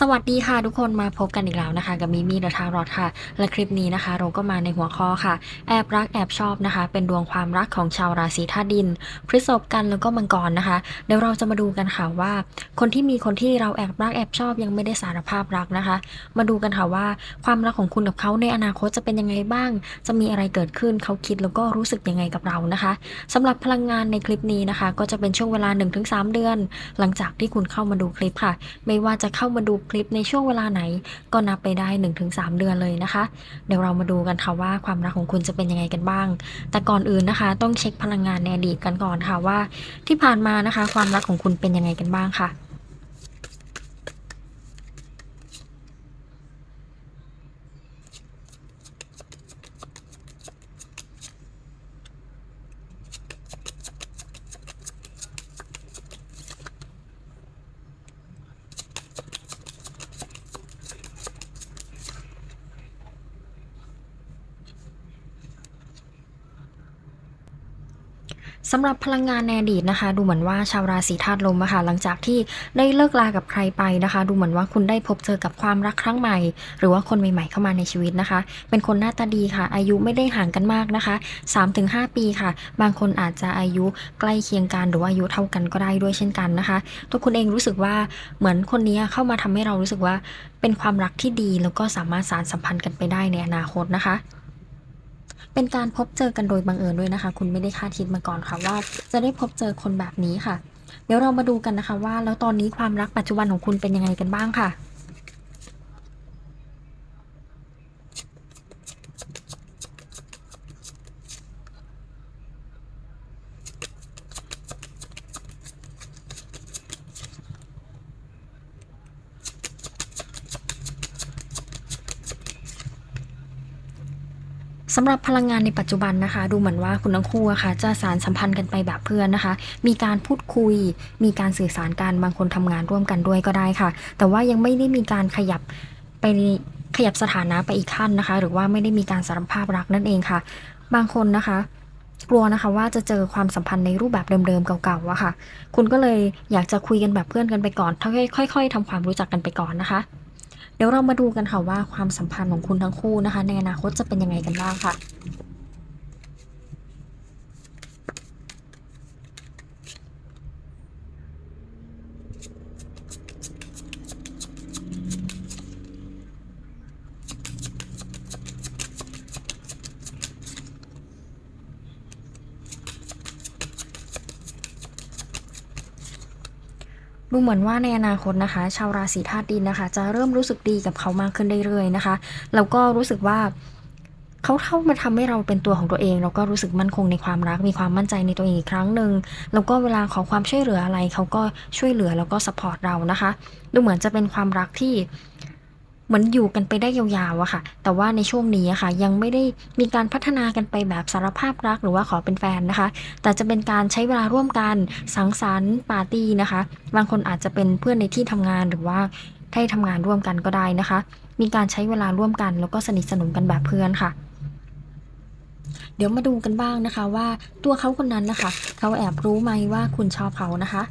สวัสดีค่ะทุกคนมาพบกันอีกแล้วนะคะ กับมิมี่เดอะทารอดค่ะ และคลิปนี้นะคะ เราก็มาในหัวข้อค่ะ แอบรักแอบชอบนะคะ เป็นดวงความรักของชาวราศีธาตุดิน พฤษภกันแล้วก็มังกรนะคะ เดี๋ยวเราจะมาดูกันค่ะว่า คนที่มีคนที่เราแอบรักแอบชอบยังไม่ได้สารภาพรักนะคะ มาดูกันค่ะว่าความรักของคุณกับเขาในอนาคตจะเป็นยังไงบ้าง จะมีอะไรเกิดขึ้นเขาคิดแล้วก็รู้สึกยังไงกับเรานะคะสำหรับพลังงานในคลิปนี้นะคะ ก็จะเป็นช่วงเวลา 1-3 เดือน หลังจากที่คุณเข้ามาดูคลิปค่ะ ไม่ว่าจะเข้ามาดูคลิปในช่วงเวลาไหน ก็นับไปได้ 1-3 เดือนเลยนะคะ เดี๋ยวเรามาดูกันค่ะว่าความรักของคุณจะเป็นยังไงกันบ้าง แต่ก่อนอื่นนะคะ ต้องเช็คพลังงานในอดีตกันก่อนค่ะว่า ที่ผ่านมานะคะ ความรักของคุณเป็นยังไงกันบ้างค่ะ สำหรับพลังงานในอดีตนะคะ ดูเหมือนว่าชาวราศีธาตุลมอะค่ะหลังจากที่ได้เลิกลากับใครไปนะคะ ดูเหมือนว่าคุณได้พบเจอกับความรักครั้งใหม่ หรือว่าคนใหม่ๆเข้ามาในชีวิตนะคะ เป็นคนหน้าตาดีค่ะ อายุไม่ได้ห่างกันมากนะคะ 3-5 ปีค่ะ บางคนอาจจะอายุใกล้เคียงกันหรือว่าอายุเท่ากันก็ได้ด้วยเช่นกันนะคะ ตัวคุณเองรู้สึกว่าเหมือนคนนี้เข้ามาทำให้เรารู้สึกว่าเป็นความรักที่ดีแล้วก็สามารถสานสัมพันธ์กันไปได้ในอนาคตนะคะ เป็นการพบเจอกันโดยบังเอิญด้วยนะคะ คุณไม่ได้คาดคิดมาก่อนค่ะว่าจะได้พบเจอคนแบบนี้ค่ะ เดี๋ยวเรามาดูกันนะคะว่า แล้วตอนนี้ความรักปัจจุบันของคุณเป็นยังไงกันบ้างค่ะ สำหรับพลังงานในปัจจุบันนะคะ ดูเหมือนว่าคุณทั้งคู่อะค่ะจะสารสัมพันธ์กันไปแบบเพื่อนนะคะ มีการพูดคุย มีการสื่อสารกันบางคนทำงานร่วมกันด้วยก็ได้ค่ะ แต่ว่ายังไม่ได้มีการขยับไปขยับสถานะไปอีกขั้นนะคะ หรือว่าไม่ได้มีการสารภาพรักนั่นเองค่ะ บางคนนะคะกลัวนะคะว่าจะเจอความสัมพันธ์ในรูปแบบเดิมๆเก่าๆอะค่ะ คุณก็เลยอยากจะคุยกันแบบเพื่อนกันไปก่อนค่อยๆทำความรู้จักกันไปก่อนนะคะ เดี๋ยวเรามาดูกันค่ะว่าความสัมพันธ์ของคุณทั้งคู่นะคะ ในอนาคตจะเป็นยังไงกันบ้างค่ะ ดูเหมือนว่าในอนาคตนะคะ ชาวราศีธาตุดินนะคะ จะเริ่มรู้สึกดีกับเขามากขึ้นเรื่อยๆนะคะ แล้วก็รู้สึกว่าเขาเข้ามาทำให้เราเป็นตัวของตัวเองแล้วก็รู้สึกมั่นคงในความรักมีความมั่นใจในตัวเองอีกครั้งหนึ่งแล้วก็เวลาขอความช่วยเหลืออะไรเขาก็ช่วยเหลือแล้วก็สปอร์ตเรานะคะ ดูเหมือนจะเป็นความรักที่ เหมือนอยู่กันไปได้ยาวๆอะค่ะ แต่ว่าในช่วงนี้อะค่ะ ยังไม่ได้มีการพัฒนากันไปแบบสารภาพรักหรือว่าขอเป็นแฟนนะคะ แต่จะเป็นการใช้เวลาร่วมกันสังสรรค์ปาร์ตี้นะคะ บางคนอาจจะเป็นเพื่อนในที่ทำงานหรือว่าได้ทำงานร่วมกันก็ได้นะคะ มีการใช้เวลาร่วมกัน แล้วก็สนิทสนมกันแบบเพื่อนค่ะเดี๋ยวมาดูกันบ้างนะคะว่าตัวเขาคนนั้นนะคะ เขาแอบรู้ไหมว่าคุณชอบเขานะคะ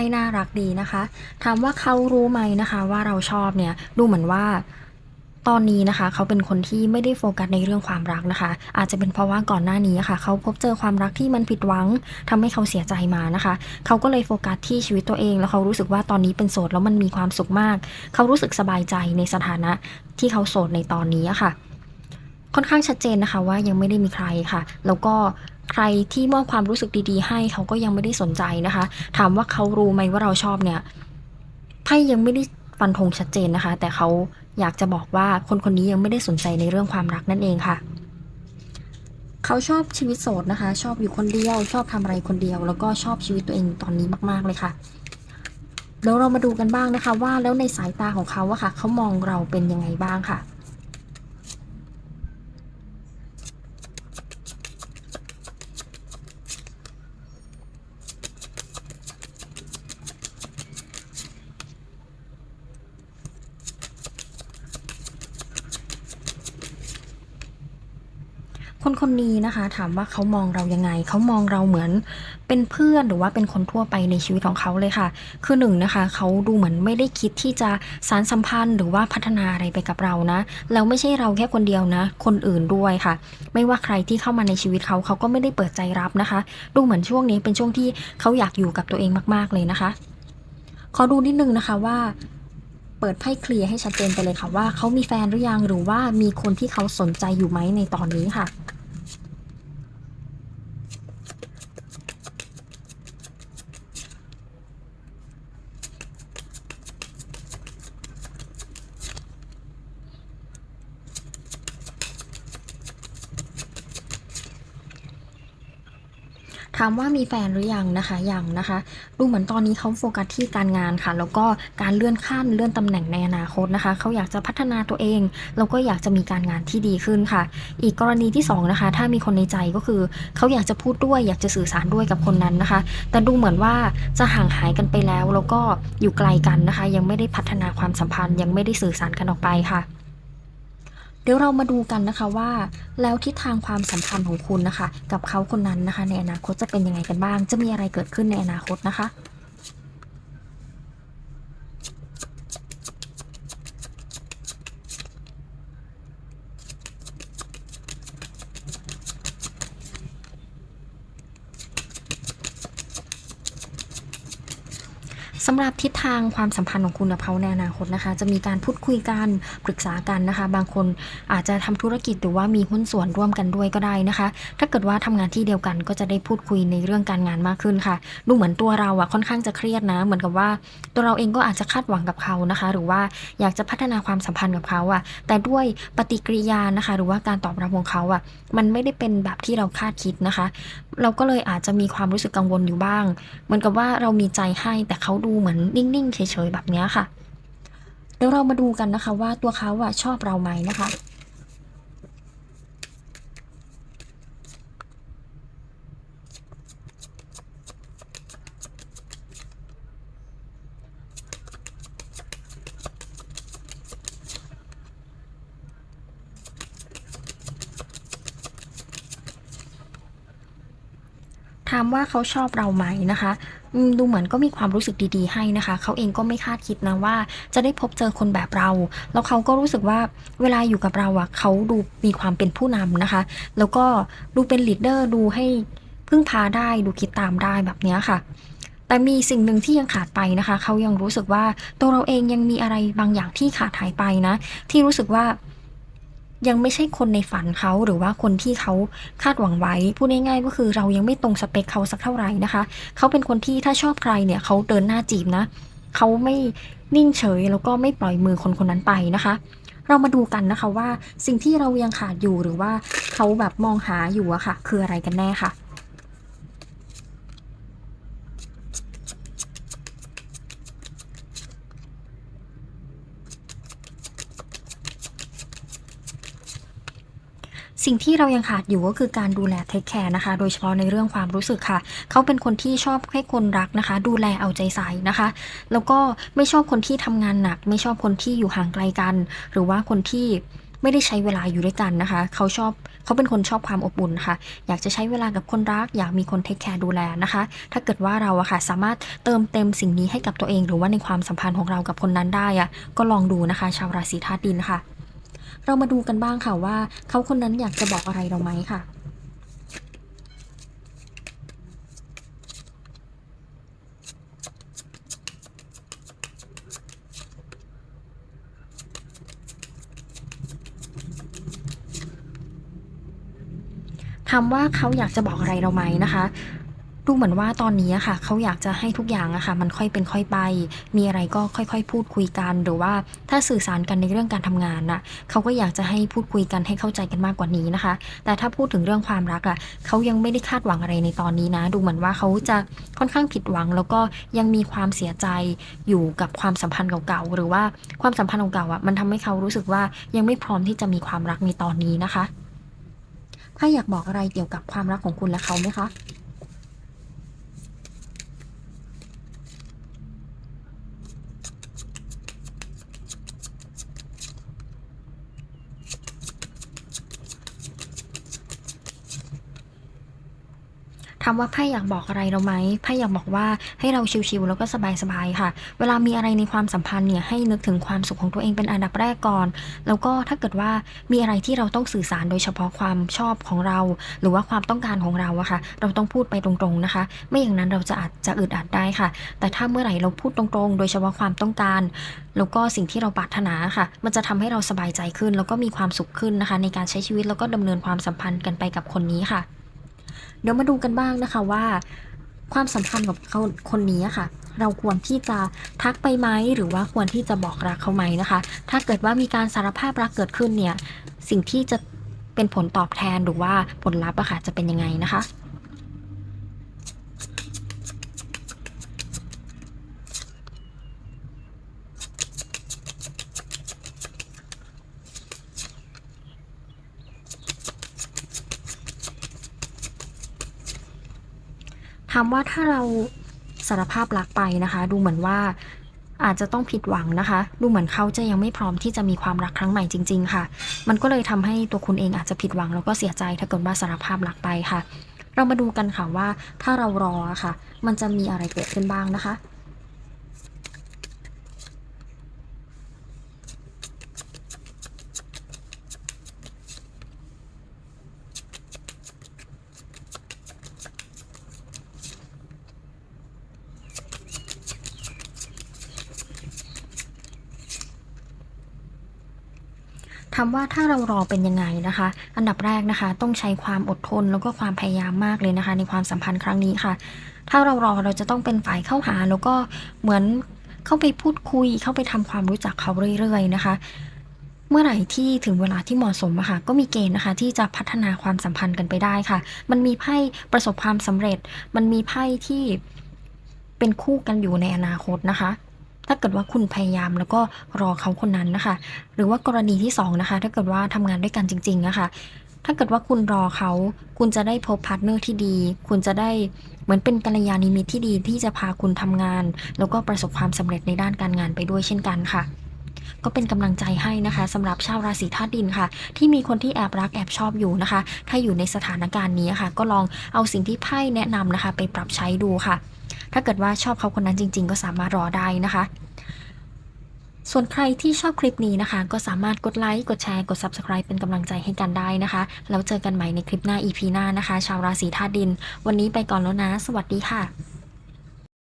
ไพ่น่ารักดีนะคะ ถามว่าเขารู้ไหมนะคะ ว่าเราชอบเนี่ยดูเหมือนว่าตอนนี้นะคะ เขาเป็นคนที่ไม่ได้โฟกัสในเรื่องความรักนะคะ อาจจะเป็นเพราะว่าก่อนหน้านี้ค่ะ เขาพบเจอความรักที่มันผิดหวังทำให้เขาเสียใจมานะคะ เขาก็เลยโฟกัสที่ชีวิตตัวเอง แล้วเขารู้สึกว่าตอนนี้เป็นโสดแล้วมันมีความสุขมาก เขารู้สึกสบายใจในสถานะที่เขาโสดในตอนนี้อะค่ะ ค่อนข้างชัดเจนนะคะว่ายังไม่ได้มีใครค่ะ แล้วก็ ใครที่มอบความรู้สึกดีๆ ให้เขาก็ยังไม่ได้สนใจนะคะ ถามว่าเขารู้ไหมว่าเราชอบเนี่ยไพ่ยังไม่ได้ฟันธงชัดเจนนะคะ แต่เขาอยากจะบอกว่าคนคนนี้ยังไม่ได้สนใจในเรื่องความรักนั่นเองค่ะ เขาชอบชีวิตโสดนะคะ ชอบอยู่คนเดียว ชอบทำอะไรคนเดียว แล้วก็ชอบชีวิตตัวเองตอนนี้มากๆเลยค่ะเดี๋ยวเรามาดูกันบ้างนะคะ ว่าแล้วในสายตาของเขาอะค่ะ เขามองเราเป็นยังไงบ้างค่ะ คนคนนี้นะคะถามว่าเขามองเรายังไง เขามองเราเหมือนเป็นเพื่อนหรือว่าเป็นคนทั่วไปในชีวิตของเขาเลยค่ะ คือหนึ่งนะคะเขาดูเหมือนไม่ได้คิดที่จะสานสัมพันธ์ หรือว่าพัฒนาอะไรไปกับเรานะแล้วไม่ใช่เราแค่คนเดียวนะ คนอื่นด้วยค่ะ ไม่ว่าใครที่เข้ามาในชีวิตเขาเขาก็ไม่ได้เปิดใจรับนะคะ ดูเหมือนช่วงนี้เป็นช่วงที่เขาอยากอยู่กับตัวเองมาก ๆเลยนะคะ ขอดูนิดนึงนะคะว่าเปิดไพ่เคลียร์ให้ชัดเจนไปเลยค่ะว่าเขามีแฟนหรือยังหรือว่ามีคนที่เขาสนใจอยู่ไหมในตอนนี้ค่ะ ถามว่ามีแฟนหรือยังนะคะยังนะคะ ดูเหมือนตอนนี้เขาโฟกัสที่การงานค่ะ แล้วก็การเลื่อนขั้นเลื่อนตำแหน่งในอนาคตนะคะเขาอยากจะพัฒนาตัวเองแล้วก็อยากจะมีการงานที่ดีขึ้นค่ะ อีกกรณีที่สองนะคะถ้ามีคนในใจก็คือเขาอยากจะพูดด้วย อยากจะสื่อสารด้วยกับคนนั้นนะคะ แต่ดูเหมือนว่าจะห่างหายกันไปแล้ว แล้วก็อยู่ไกลกันนะคะ ยังไม่ได้พัฒนาความสัมพันธ์ยังไม่ได้สื่อสารกันออกไปค่ะ ดี๋ยวเรามาดูกันนะคะว่า แล้วทิศทางความสัมพันธ์ของคุณนะคะ กับเขาคนนั้นนะคะ ในอนาคตจะเป็นยังไงกันบ้าง จะมีอะไรเกิดขึ้นในอนาคตนะคะ สำหรับทิศทางความสัมพันธ์ของคุณกับเขาในอนาคตนะคะ จะมีการพูดคุยกันปรึกษากันนะคะ บางคนอาจจะทำธุรกิจหรือว่ามีหุ้นส่วนร่วมกันด้วยก็ได้นะคะ ถ้าเกิดว่าทำงานที่เดียวกันก็จะได้พูดคุยในเรื่องการงานมากขึ้นค่ะ ดูเหมือนตัวเราอะค่อนข้างจะเครียดนะ เหมือนกับว่าตัวเราเองก็อาจจะคาดหวังกับเขานะคะ หรือว่าอยากจะพัฒนาความสัมพันธ์กับเขาอะแต่ด้วยปฏิกิริยานะคะ หรือว่าการตอบรับของเขาอะมันไม่ได้เป็นแบบที่เราคาดคิดนะคะ เราก็เลยอาจจะมีความรู้สึกกังวลอยู่บ้าง เหมือนกับว่าเรามีใจให้แต่เขาดูเหมือนนิ่งๆเฉยๆแบบนี้ค่ะเดี๋ยวเรามาดูกันนะคะว่าตัวเขาอะชอบเราไหมนะคะ ว่าเขาชอบเราไหมนะคะดูเหมือนก็มีความรู้สึกดีๆให้นะคะ เขาเองก็ไม่คาดคิดนะว่า จะได้พบเจอคนแบบเรา แล้วเขาก็รู้สึกว่าเวลาอยู่กับเราอะเขาดูมีความเป็นผู้นำนะคะ แล้วก็ดูเป็นลีดเดอร์ดูให้พึ่งพาได้ดูคิดตามได้แบบนี้ค่ะ แต่มีสิ่งหนึ่งที่ยังขาดไปนะคะ เขายังรู้สึกว่าตัวเราเองยังมีอะไรบางอย่างที่ขาดหายไปนะ ที่รู้สึกว่า ยังไม่ใช่คนในฝันเขาหรือว่าคนที่เขาคาดหวังไว้พูดง่ายๆก็คือเรายังไม่ตรงสเปคเขาสักเท่าไหร่นะคะเขาเป็นคนที่ถ้าชอบใครเนี่ยเขาเดินหน้าจีบนะเขาไม่นิ่งเฉยแล้วก็ไม่ปล่อยมือคนคนนั้นไปนะคะ เรามาดูกันนะคะว่าสิ่งที่เรายังขาดอยู่หรือว่าเขาแบบมองหาอยู่อะค่ะ คืออะไรกันแน่ค่ะ สิ่งที่เรายังขาดอยู่ก็คือการดูแลเทคแคร์นะคะ โดยเฉพาะในเรื่องความรู้สึกค่ะ เขาเป็นคนที่ชอบให้คนรักนะคะ ดูแลเอาใจใส่นะคะ แล้วก็ไม่ชอบคนที่ทำงานหนัก ไม่ชอบคนที่อยู่ห่างไกลกัน หรือว่าคนที่ไม่ได้ใช้เวลาอยู่ด้วยกันนะคะ เขาชอบเขาเป็นคนชอบความอบอุ่นค่ะ อยากจะใช้เวลากับคนรัก อยากมีคนเทคแคร์ดูแลนะคะ ถ้าเกิดว่าเราอะค่ะ สามารถเติมเต็มสิ่งนี้ให้กับตัวเอง หรือว่าในความสัมพันธ์ของเรากับคนนั้นได้อะก็ลองดูนะคะ ชาวราศีธาตุดินค่ะ เรามาดูกันบ้างค่ะว่า เขาคนนั้นอยากจะบอกอะไรเราไหมค่ะถามว่าเขาอยากจะบอกอะไรเราไหมนะคะ ดูเหมือนว่าตอนนี้ค่ะเขาอยากจะให้ทุกอย่างอะค่ะมันค่อยเป็นค่อยไป มีอะไรก็ค่อยๆ พูดคุยกันหรือว่าถ้าสื่อสารกันในเรื่องการทำงานน่ะเขาก็อยากจะให้พูดคุยกันให้เข้าใจกันมากกว่านี้นะคะ แต่ถ้าพูดถึงเรื่องความรักอะเขายังไม่ได้คาดหวังอะไรในตอนนี้นะ ดูเหมือนว่าเขาจะค่อนข้างผิดหวัง แล้วก็ยังมีความเสียใจอยู่กับความสัมพันธ์เก่าๆหรือว่าความสัมพันธ์เก่าๆอะมันทำให้เขารู้สึกว่ายังไม่พร้อมที่จะมีความรักในตอนนี้นะคะ ถ้าอยากบอกอะไรเกี่ยวกับความรักของคุณและเขาไหมคะ ถามว่าไพ่อยากบอกอะไรเราไหมไพ่อยากบอกว่าให้เราชิลๆแล้วก็สบายๆค่ะ เวลามีอะไรในความสัมพันธ์เนี่ยให้นึกถึงความสุขของตัวเองเป็นอันดับแรกก่อน แล้วก็ถ้าเกิดว่ามีอะไรที่เราต้องสื่อสารโดยเฉพาะความชอบของเรา หรือว่าความต้องการของเราอะค่ะ เราต้องพูดไปตรงๆนะคะ ไม่อย่างนั้นเราจะอาจจะอึดอัดได้ค่ะ แต่ถ้าเมื่อไหร่เราพูดตรงๆ โดยเฉพาะความต้องการ แล้วก็สิ่งที่เราปรารถนาค่ะ มันจะทำให้เราสบายใจขึ้น แล้วก็มีความสุขขึ้นนะคะ ในการใช้ชีวิตแล้วก็ดำเนินความสัมพันธ์กันไปกับคนนี้ค่ะ เดี๋ยวมาดูกันบ้างนะคะว่า ความสัมพันธ์กับเขาคนนี้ค่ะ เราควรที่จะทักไปไหมหรือว่าควรที่จะบอกรักเขาไหมนะคะ ถ้าเกิดว่ามีการสารภาพรักเกิดขึ้นเนี่ย สิ่งที่จะเป็นผลตอบแทนหรือว่าผลลัพธ์อะค่ะจะเป็นยังไงนะคะ ถามว่าถ้าเราสารภาพรักไปนะคะ ดูเหมือนว่าอาจจะต้องผิดหวังนะคะ ดูเหมือนเขาจะยังไม่พร้อมที่จะมีความรักครั้งใหม่จริง ๆ ค่ะ มันก็เลยทำให้ตัวคุณเองอาจจะผิดหวังแล้วก็เสียใจถ้าเกิดว่าสารภาพรักไปค่ะ เรามาดูกันค่ะว่าถ้าเรารอค่ะ มันจะมีอะไรเกิดขึ้นบ้างนะคะ ถามว่าถ้าเรารอเป็นยังไงนะคะ อันดับแรกนะคะ ต้องใช้ความอดทนแล้วก็ความพยายามมากเลยนะคะ ในความสัมพันธ์ครั้งนี้ค่ะ ถ้าเรารอเราจะต้องเป็นฝ่ายเข้าหา แล้วก็เหมือนเข้าไปพูดคุย เข้าไปทำความรู้จักเขาเรื่อยๆนะคะเมื่อไหร่ที่ถึงเวลาที่เหมาะสมอะค่ะก็มีเกณฑ์นะคะ ที่จะพัฒนาความสัมพันธ์กันไปได้ค่ะ มันมีไพ่ประสบความสำเร็จ มันมีไพ่ที่เป็นคู่กันอยู่ในอนาคตนะคะ ถ้าเกิดว่าคุณพยายามแล้วก็รอเขาคนนั้นนะคะ หรือว่ากรณีที่สองนะคะ ถ้าเกิดว่าทำงานด้วยกันจริง ๆ นะคะ ถ้าเกิดว่าคุณรอเขา คุณจะได้พบพาร์ทเนอร์ที่ดี คุณจะได้เหมือนเป็นกัลยาณมิตรที่ดีที่จะพาคุณทำงาน แล้วก็ประสบความสำเร็จในด้านการงานไปด้วยเช่นกันค่ะก็เป็นกำลังใจให้นะคะสำหรับชาวราศีธาตุดินค่ะ ที่มีคนที่แอบรักแอบชอบอยู่นะคะ ถ้าอยู่ในสถานการณ์นี้ค่ะ ก็ลองเอาสิ่งที่ไพ่แนะนำนะคะ ไปปรับใช้ดูค่ะ ถ้าเกิดว่าชอบเขาคนนั้นจริง ๆ ก็สามารถรอได้นะคะ ส่วนใครที่ชอบคลิปนี้นะคะ ก็สามารถกดไลค์กดแชร์กด Subscribe เป็นกำลังใจให้กันได้นะคะ แล้วเจอกันใหม่ในคลิปหน้า EP หน้านะคะ ชาวราศีธาตุดิน วันนี้ไปก่อนแล้วนะ สวัสดีค่ะ